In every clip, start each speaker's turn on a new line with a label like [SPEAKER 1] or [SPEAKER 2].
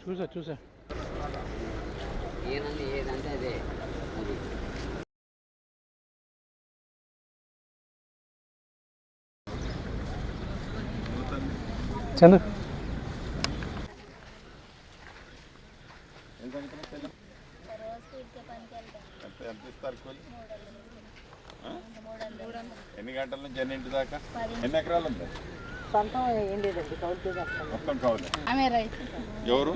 [SPEAKER 1] చూసా చూసా.
[SPEAKER 2] ఏనండి ఏదంటే అదే. అది.
[SPEAKER 1] చందు.
[SPEAKER 3] కూలి? ఎన్ని గంటల నుంచి ఎన్ని ఇంటి దాకా? ఎన్ని ఎకరాలు ఉంది?
[SPEAKER 4] సొంతం ఏం లేదండి చేస్తాం
[SPEAKER 3] మొత్తం కావాలి
[SPEAKER 4] ఆమె రైతు.
[SPEAKER 3] ఎవరు?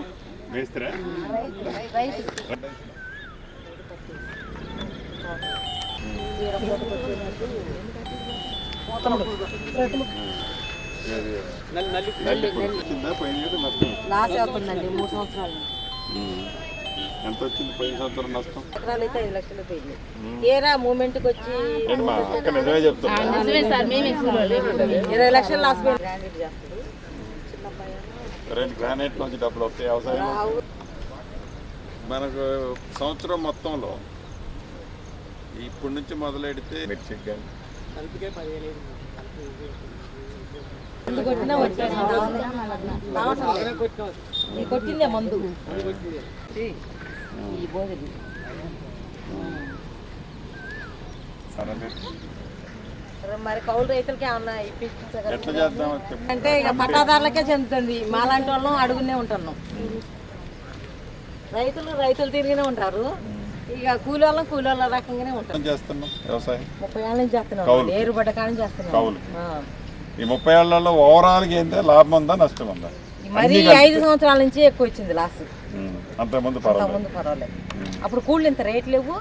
[SPEAKER 4] లాస్ అవుతుందండి మూడు సంవత్సరాలు.
[SPEAKER 3] ఎంత వచ్చింది? పోయిన సంవత్సరం నష్టం?
[SPEAKER 4] ఎకరాలు అయితే ఐదు లక్షలు పోయింది. తీరా మూమెంట్కి వచ్చి
[SPEAKER 3] నిజమే
[SPEAKER 4] ఇరవై లక్షలు లాస్ పోయింది గ్రాండెడ్ చేస్తాడు చిన్న అబ్బాయి
[SPEAKER 3] రెండు గ్రానైట్ నుంచి డబ్బులు వస్తాయి వ్యవసాయం మనకు సంవత్సరం మొత్తంలో ఇప్పటి నుంచి మొదలెడితే మిర్చి కానీ.
[SPEAKER 4] కొట్టిందే మందు.
[SPEAKER 3] సరే
[SPEAKER 4] మరి కౌలు రైతులకి ఏమన్నా
[SPEAKER 3] చెప్పు.
[SPEAKER 4] అంటే ఇక పట్టాదారులకే చెందుతుంది. మాలాంటి వాళ్ళం అడుగునే ఉంటున్నాం. రైతులు రైతులు తిరిగినే ఉంటారు. ఇక కూలి వాళ్ళం కూలి వాళ్ళ రకంగానే ఉంటాం.
[SPEAKER 3] ఏం చేస్తున్నాం వ్యవసాయం?
[SPEAKER 4] ముప్పై ఏళ్ళ నుంచి చేస్తున్నాం.
[SPEAKER 3] కౌలు.
[SPEAKER 4] ఏరుబడ్డ కాడి చేస్తున్నాం.
[SPEAKER 3] ఈ ముప్పై ఏళ్ళలో ఓవరాల్గా ఏంటంటే లాభం ఉందా? నష్టం ఉందా?
[SPEAKER 4] మరి ఐదు సంవత్సరాల నుంచి ఎక్కువ వచ్చింది లాస్
[SPEAKER 3] ఉమ్. అంతకుముందు పర్వాలేదు.
[SPEAKER 4] అప్పుడు కూలి ఇంత రేట్ లేవు.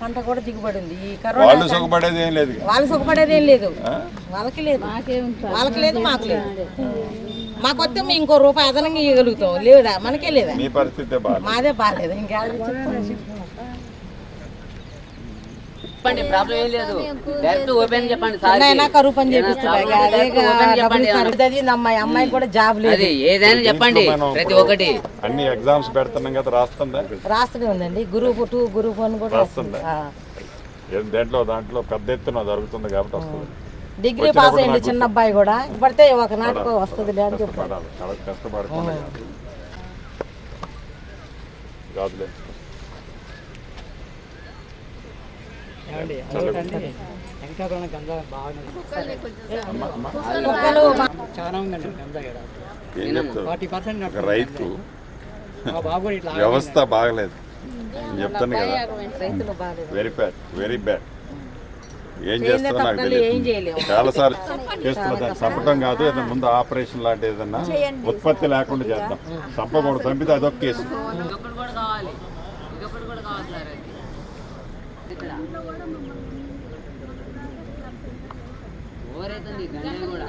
[SPEAKER 4] పంట కూడా దిగుబడి ఉంది ఈ
[SPEAKER 3] వాళ్ళు
[SPEAKER 4] కరోనా
[SPEAKER 3] సుఖపడేది ఏం లేదు
[SPEAKER 4] వాళ్ళు సుఖపడేది ఏం లేదు.
[SPEAKER 3] ఆ?
[SPEAKER 4] వాళ్ళకి లేదు. వాళ్ళకి లేదు మాకు లేదు. మాకు వస్తే మేము ఇంకో రూపాయి అదనంగా ఇవ్వగలుగుతాం. లేదా? మనకే లేదా?
[SPEAKER 3] మీ పరిస్థితే బాగా
[SPEAKER 4] మాదే బాగాలేదు ఇంకా
[SPEAKER 2] చెప్పండి ప్రాబ్లం ఏం లేదు. డైరెక్ట్ ఓపెన్ చెప్పండి సార్.
[SPEAKER 4] అయినా కరువు పని చేపిస్తాడు. ఇక అదే ఇక డబ్బులు ఇస్తారు. ఇది అది అమ్మాయి అమ్మాయి కూడా జాబ్ లేదు.
[SPEAKER 2] అది ఏదైనా చెప్పండి
[SPEAKER 3] మనం
[SPEAKER 2] ప్రతి
[SPEAKER 3] ఇప్పుడు
[SPEAKER 2] ఒక్కటి.
[SPEAKER 3] అన్ని ఎగ్జామ్స్ పెడుతున్నాం కదా రాస్తుందా?
[SPEAKER 4] రాస్తూనే ఉందండి. గ్రూప్ టూ గ్రూప్ వన్ కూడా
[SPEAKER 3] రాస్తుందా?
[SPEAKER 4] ఆ.
[SPEAKER 3] ఏం దేంట్లో దాంట్లో పెద్ద ఎత్తున జరుగుతుంది కాబట్టి వస్తుంది.
[SPEAKER 4] డిగ్రీ పాస్ అయ్యింది చిన్న అబ్బాయి కూడా. పడితే ఒక నాటికి వస్తుంది అని
[SPEAKER 3] కష్టపడకుండా
[SPEAKER 1] చాలా ఉందండి గంజా ఇక్కడ ఫార్టీ పర్సెంట్
[SPEAKER 3] రైతు వ్యవస్థ బాగలేదు. చెప్తాను కదా. వెరీ బ్యాడ్ వెరీ బ్యాడ్ ఏం చేస్తారో నాకు తెలియదు
[SPEAKER 4] ఏం చేయలేము
[SPEAKER 3] చాలా సార్లు చేస్తున్నా చంపటం కాదు ఏదైనా ముందు ఆపరేషన్ లాంటి ఏదన్నా ఉత్పత్తి లేకుండా చేద్దాం. చంపకూడదు చంపితే అదొక కేసు
[SPEAKER 2] ఇదొకటి కూడా కావాలి ఇదొకటి కూడా కావాలి సార్ అది ఇక్కడ ఓవరైతుంది గంజాయి కూడా